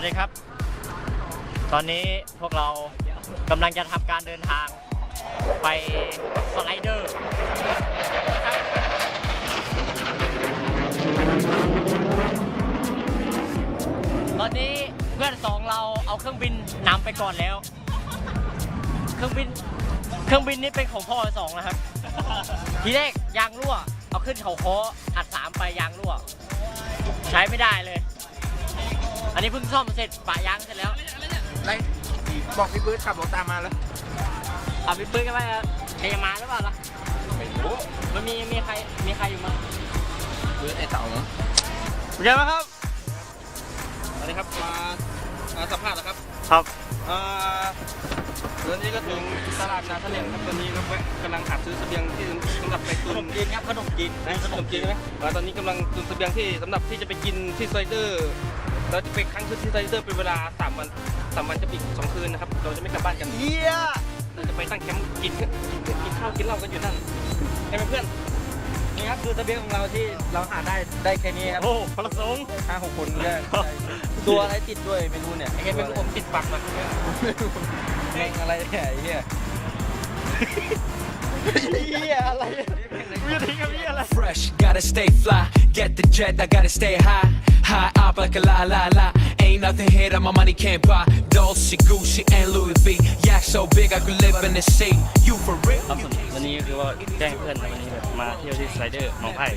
วัสดีครับ ตอนนี้พวกเรากำลังจะทำการเดินทางไปสไลเดอร์ตอนนี้เพื่อนสองเราเอาเครื่องบินนำไปก่อนแล้ว เครื่องบิน เครื่องบินนี้เป็นของพ่อสองนะครับ ทีแรกยางรั่ว เอาขึ้นเขาโค้ออัดสามไปยางรั่ว ใช้ไม่ได้เลย อันนี้เพิ่งซ่อมเสร็จปะยางเสร็จแล้วไรบอกพี่ปื๊ดขับรถตามมาแล้วเอาไปปื้นกันไปครับใครจะมาหรือเปล่าล่ะไม่รู้มันมีมีใครมีใครอยู่มั้งปื๊ดไอ้เต่าเนาะเยอะไหมครับสวัสดีครับมามาสัมภาษณ์นะครับ ครับเอ่อตอนนี้ก็ถึงตลาดนาทะเลครับตอนนี้ก็แวะกำลังหาซื้อเสบียงที่สำหรับไปตุขนนมจีนครับขนมจีนนะขนมจีนใช่ไหมอ่าตอนนี้กำลังตุนเสบียงที่สำหรับที่จะไปกินที่ไซเดอร์ เราจะไปค้างคืนที่ไซเดอร์เป็นเวลาสามวันสามวันจะอีกสองคืนนะครับ เราจะไม่กลับบ้านกันเยี่ยเราจะไปตั้งแคมป์กินกันกินกินข้าวกินเหล้ากันอยู่นั่นใช่ไหมเพื่อนนี่ครับคือเสบียงของเราที่เราหาได้ได้แค่นี้ครับโอ้พระสงฆ์ห้าหกคนก็ตัวอะไรติดด้วยไม่รู้เนี่ยไอ้แค่เป็นผมติดปักมาเพลงอะไรเนี่ยไอ้เหี้ยเยี่ยอะไรไม่ทิ้งกับพี่อะไร fresh, gotta stay fly. Get the jet, I gotta stay high. High up like a la la la. Ain't nothing here that my money can't buy. Dolce, Gucci, and Louis V. Yak so big I could live in the sea. You for real? ครับผมวันนี้คือว่าแจ้งเพื่อนวันนี้แบบมาเที่ยวที่สไลเดอร์หนองไผ่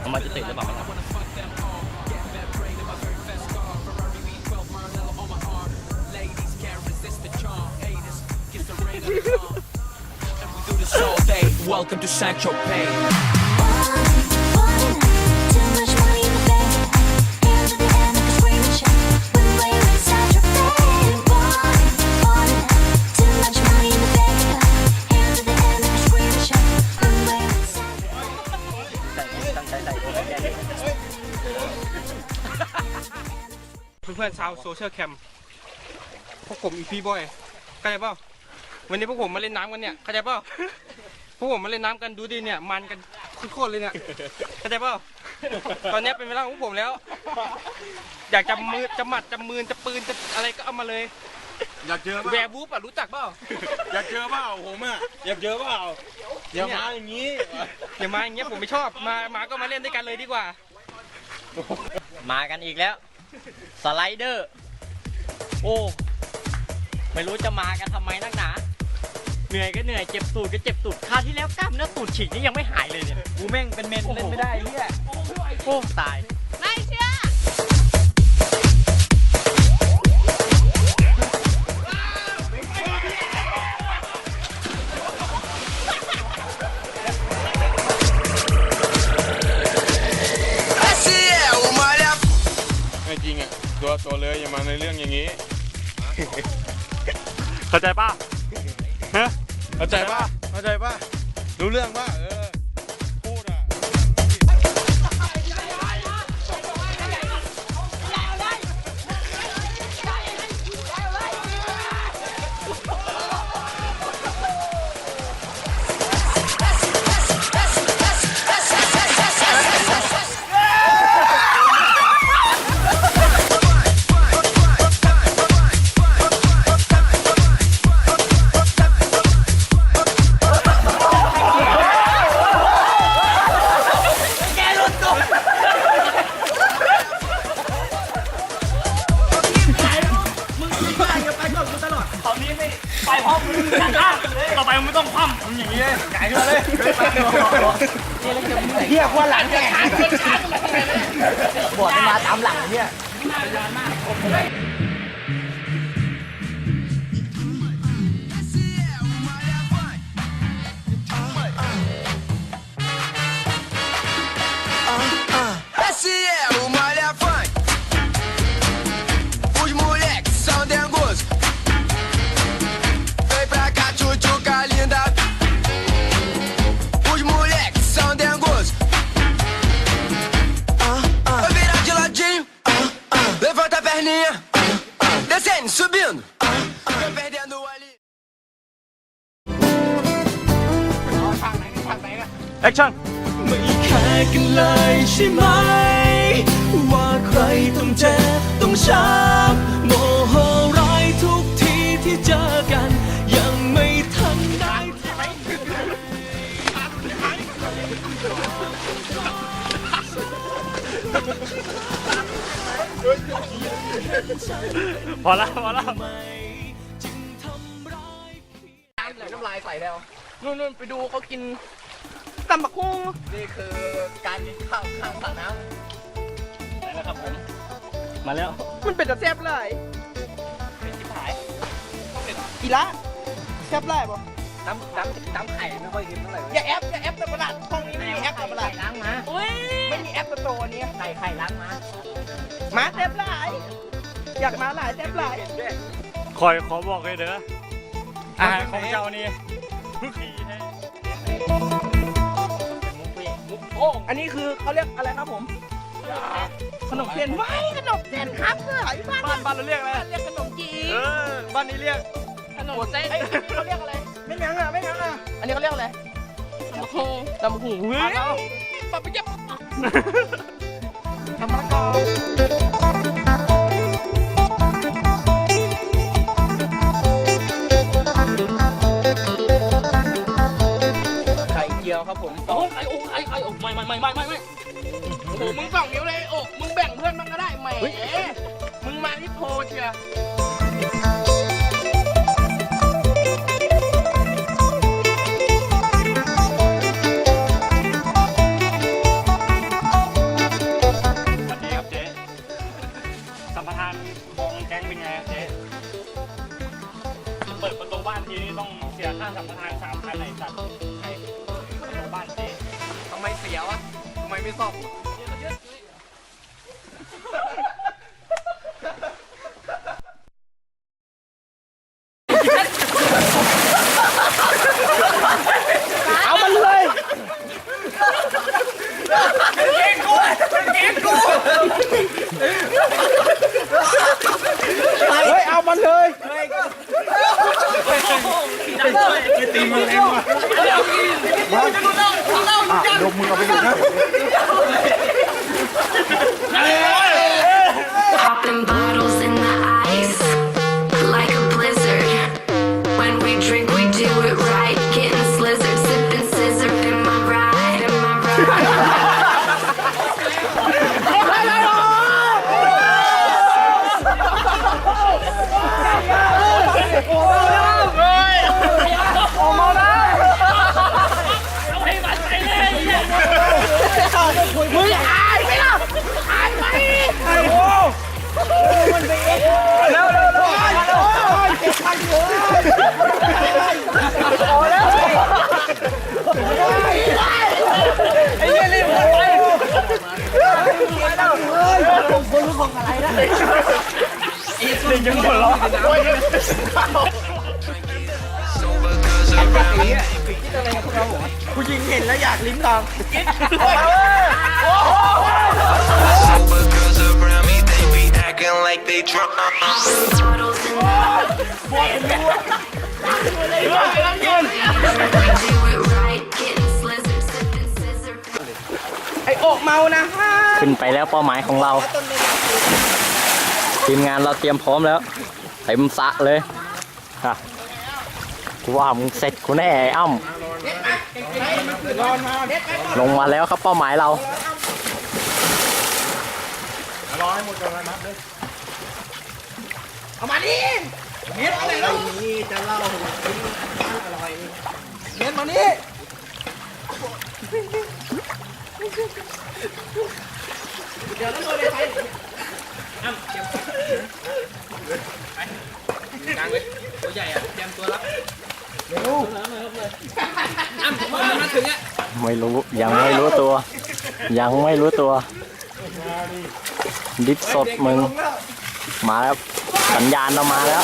เอามาจะติดหรือเปล่าครับ Do this all day. Welcome to San Tropez. พื่อนๆชาวโซเชียลแคมพวกผมอีพีบอยเข้าใจเปล่าวันนี้พวกผมมาเล่นน้ำกันเนี่ยเข้าใจเปล่าพวกผมมาเล่นน้ำกันดูดิเนี่ยมันกันโคตรๆเลยเนี่ยเข้าใจเปล่าตอนนี้เป็นเวลาของพวกผมแล้ว อยากจะมือจะหมัดจะมือจะปืนจะอะไรก็เอามาเลย อยากเจอแวร์บูฟอะรู้จักเปล่าอยากเจอเปล่าผมอะอยากเจอเปล่าอย่ามาอย่างนี้อย่ามาอย่างเงี้ยผมไม่ชอบมามาก็มาเล่นด้วยกันเลยดีกว่า มากันอีกแล้ว สไลเดอร์ โอ้ ไม่รู้จะมากันทำไมนักหนา เหนื่อยก็เหนื่อย เจ็บตูดก็เจ็บตูดคราวที่แล้วกล้ามเนื้อตูดฉีกนี่ยังไม่หายเลยเนี่ย กูแม่งเป็นเมนเล่นไม่ได้เนี่ยโอ้ตาย ตัวตัวเลยอย่ามาในเรื่องอย่างนี้ เข้าใจป่ะฮะเข้าใจป่ะเข้าใจป่ะรู้เรื่องป่ะเอ ตามหลังเนี่ย Levanta a perninha. Ah, ah. Descendo, subindo. Ah, ah. Tô perdendo ali. แอคชั่นไม่แค่กันเลยใช่ไหม ว่าใครต้องเจ็บต้องต้องช้ำโมโหร้ายทุกทีที่เจอกัน ยังไม่ทันได้ พอแล้วพอแล้วน้ำลายใส่แล้วนู่นนู่นไปดูเขากินตำบักหุ่งนี่คือการกินข้าวข้างสระน้ไปแล้วครับผมมาแล้วมันเป็นตะแซ่บเลยำเป็นที่ผายอีละแซ่บเลยป่ะน้ำน้ำน้ำไข่ไม่ค่อยกินเท่าไหร่อย่าแอปอย่าแอปตะประหลาดห้องนี้ไม่มีแอปตะประหลาดล้างมาไม่มีแอปสโตร์อันนี้ไข่ไข่ล้างมา มาแซ่บหลาย อยากมาหลายแซ่บหลายคอยขอบอกเลยเด้ออาหารของเจ้านี่ทุกทีแท้อันนี้คือเขาเรียกอะไรครับผมขนมเทียนไว้ขนมเทียนครับเพื่อนบ้านบ้านบ้านเราเรียกอะไรเรียกขนมจีเออบ้านนี้เรียกขนมเส้นเขาเรียกอะไรไม่ยังอะไม่ยังอะอันนี้เขาเรียกอะไรตำหูตำหูเฮ้ยปะปะยับ ทำมะละกอไข่เจียวครับผมโอ้ไข่โอ้ไข่ไข่โอ้ไม่ไม่ไม่ไม่ไม่ไม่โอ้โหมึงสองนิ้วเลยโอ้มึงแบ่งเพื่อนมันก็ได้แหมมึงมาที่โพเชียำไมเสียวะทำไมไม่ซ่อม อีสิยังหัวเราะผู้หญิงเห็นแล้วอยากลิ้มลองไอโอกเมานะฮะ ขึ้นไปแล้วเป้าหมายของเรา ต้นเลย ทีมงานเราเตรียมพร้อมแล้วเต็มสระเลยฮะกูว่ามึงเสร็จกูแน่ไอ้อ้ำลงมาแล้วครับเป้าหมายเราเอามาดิเมียนอะไรแล้วนี่จะเล่ากินอร่อยเมียนมานี่เดี๋ยวต้องโดนไปอ้ำเตรียมไป กลางเลยตัวใหญ่อะเตรียมตัวรับเร็วอ้ำผมว่ามาถึงอะไม่รู้ยังไม่รู้ตัว ยังไม่รู้ตัว ดิฟสดมึง มาแล้วสัญญาณเรามาแล้ว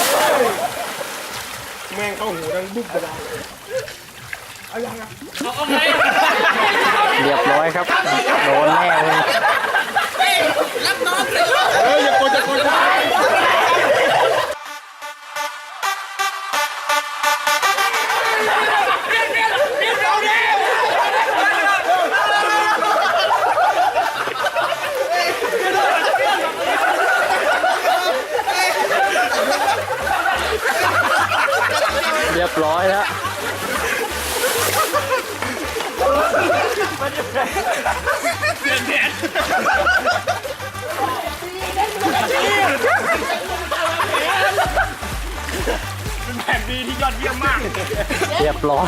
แม่งเข้าหูดังบุ๊บกระดาเรียบร้อยครับ โดนแน่เลย อย่ากดอย่ากดเรียบร้อยแล้ว ร้อย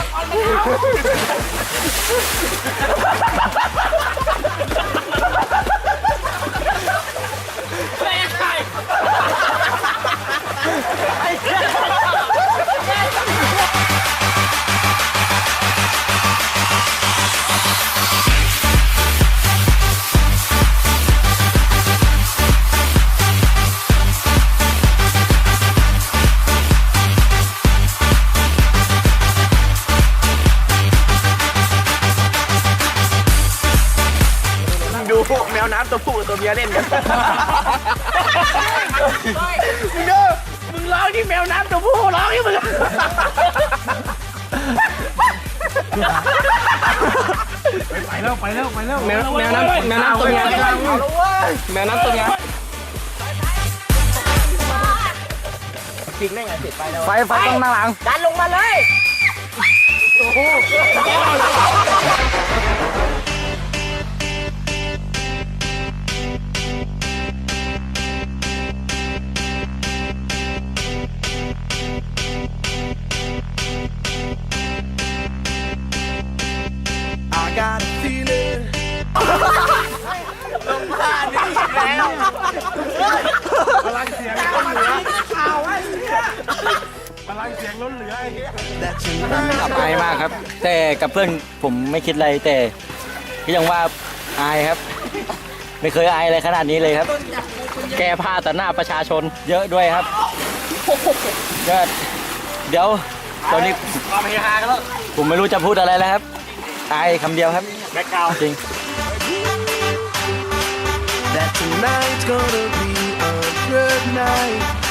เฮียเล่นกันมึงเด้อมึงร้องที่แมวน้ำตัวผู้ร้องที่มึงไปแล้วไปแล้วไปแล้วแมวแมวน้ำแมวน้ำตัวเมียแมวน้ำตัวเมียจริงได้ไงร็จไปแล้วไฟไฟต้องนั่งหลังดันลงมาเลยโอ้โห อับอายมากครับ แต่กับเพื่อนผมไม่คิดอะไรแต่ก็ยังว่าอายครับ ไม่เคยอายอะไรขนาดนี้เลยครับ แก้ผ้าต่อหน้าประชาชนเยอะด้วยครับก็เดี๋ยวตอนนี้ผมไม่รู้จะพูดอะไรแล้วครับ อายคำเดียวครับแบ็กกราวด์จริง That tonight's gonna be a good night.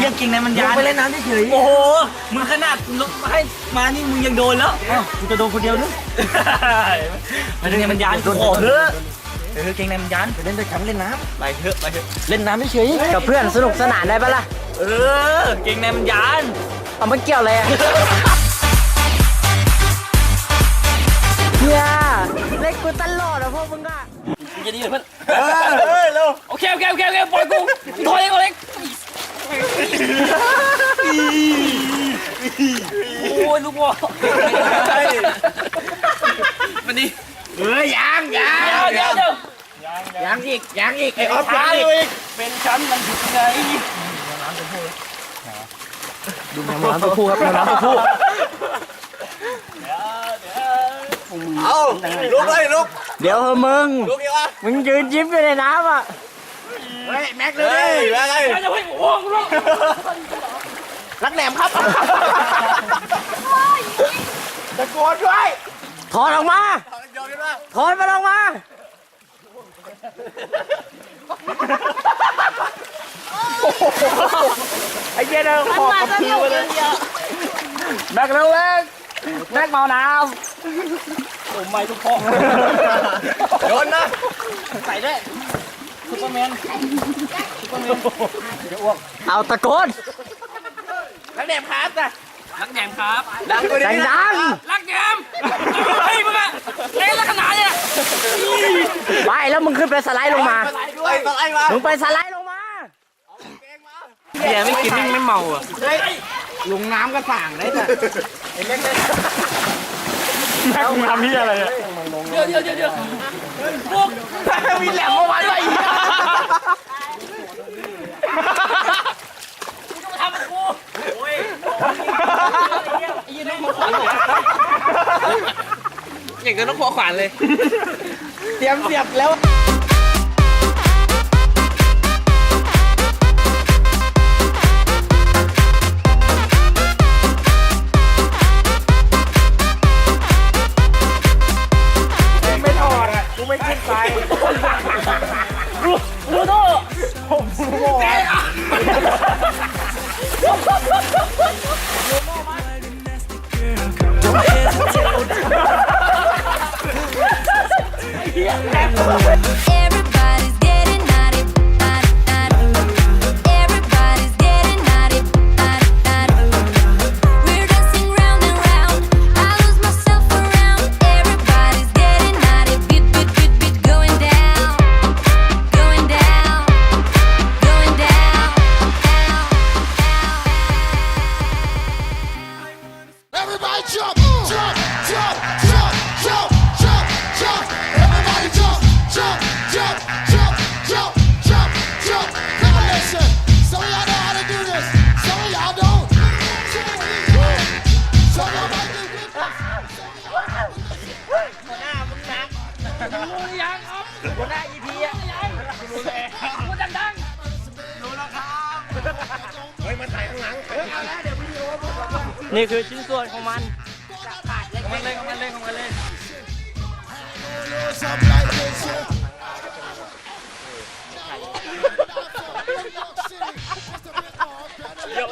เรื่องจริงนะมันยานไปเล่นน้ำเฉยโอ้โหมึงขนาดลงให้มานี่มึงยังโดนแล้วอ้าวกูจะโดนคนเดียวนึกมันเรื่องมันยานโดนออกเถอะเออเก่งในมันยานไปเล่นด้วยกันเล่นน้ำไปเถอะไปเถอะเล่นน้ำเฉยกับเพื่อนสนุกสนานได้ปะล่ะเออเก่งในมันยานเอามันเกี่ยวอะไรอะเนี่ยเล่นกูตลอดอะพวกมึงอะ จะดีเหรอเพื่อนเฮ้ยเร็วโอเคโอเคโอเคโอเคปล่อยกูถอยเองเอาเองโอ้ยลูกวัวมันนี่เฮ้ยยังยังเดี๋ยวเดี๋ยวยังอีกยังอีกไอ้ออฟยังอีกเป็นชั้นมันผิดไงดูแมวน้ำตัวผู้ครับแมวน้ำตัวผู้ลุกเลยลุก เดี๋ยวเถอะมึง ลุกอีกวะมึงยืนยิ้มอยู่ในน้ำอะ เฮ้ยแม็กเลยแม็กเลยจะให้โอ้โหรักแหนมครับตะโกนด้วยถอนออกมาโยนกันว่าถอนมันออกมา ไอ้เจ๊เดินขอบกับพื้นไปเลยแบกเร็วเล็กแบกเมาน้ำ ผมไม่ทุกพ่อโยนนะใส่ด้วยซุปเปอร์แมนซุปเปอร์แมนเอาตะโกนรักแหนมครับจ้ะรักแหนมครับดังกว่านี้ดังรักแหนมเฮ้ยมึงอะเล่นลักษณะเนี่ยๆไปแล้วมึงขึ้นไปสไลด์ลงมาไอ้ตะไอ้มามึงไปสไลด์ลงมาเบียร์ไม่กินไม่เมาอะลงน้ำก็สั่งได้จ้ะแม็ แมึงทำที่อะไรอะเดี๋ยวเดี๋ยวเดี๋ยวเดี๋ยวพวกมีแหลมมาวันไรอีกทำกูโอ้ยยืนน้องขวานอย่างนั้นต้องขวานเลย เตรียมเสียบแล้ว หัวหน้า EP อะรู้วพูดดังๆรู้แล้วครับเฮ้ยมาถ่ายข้างหลังเอาล้เดี๋ยวพี่โยนี่คือชิ้นส่วนของมันขาดเล็กๆของมันเลยของมันเลยของมันเลยเดี๋ยว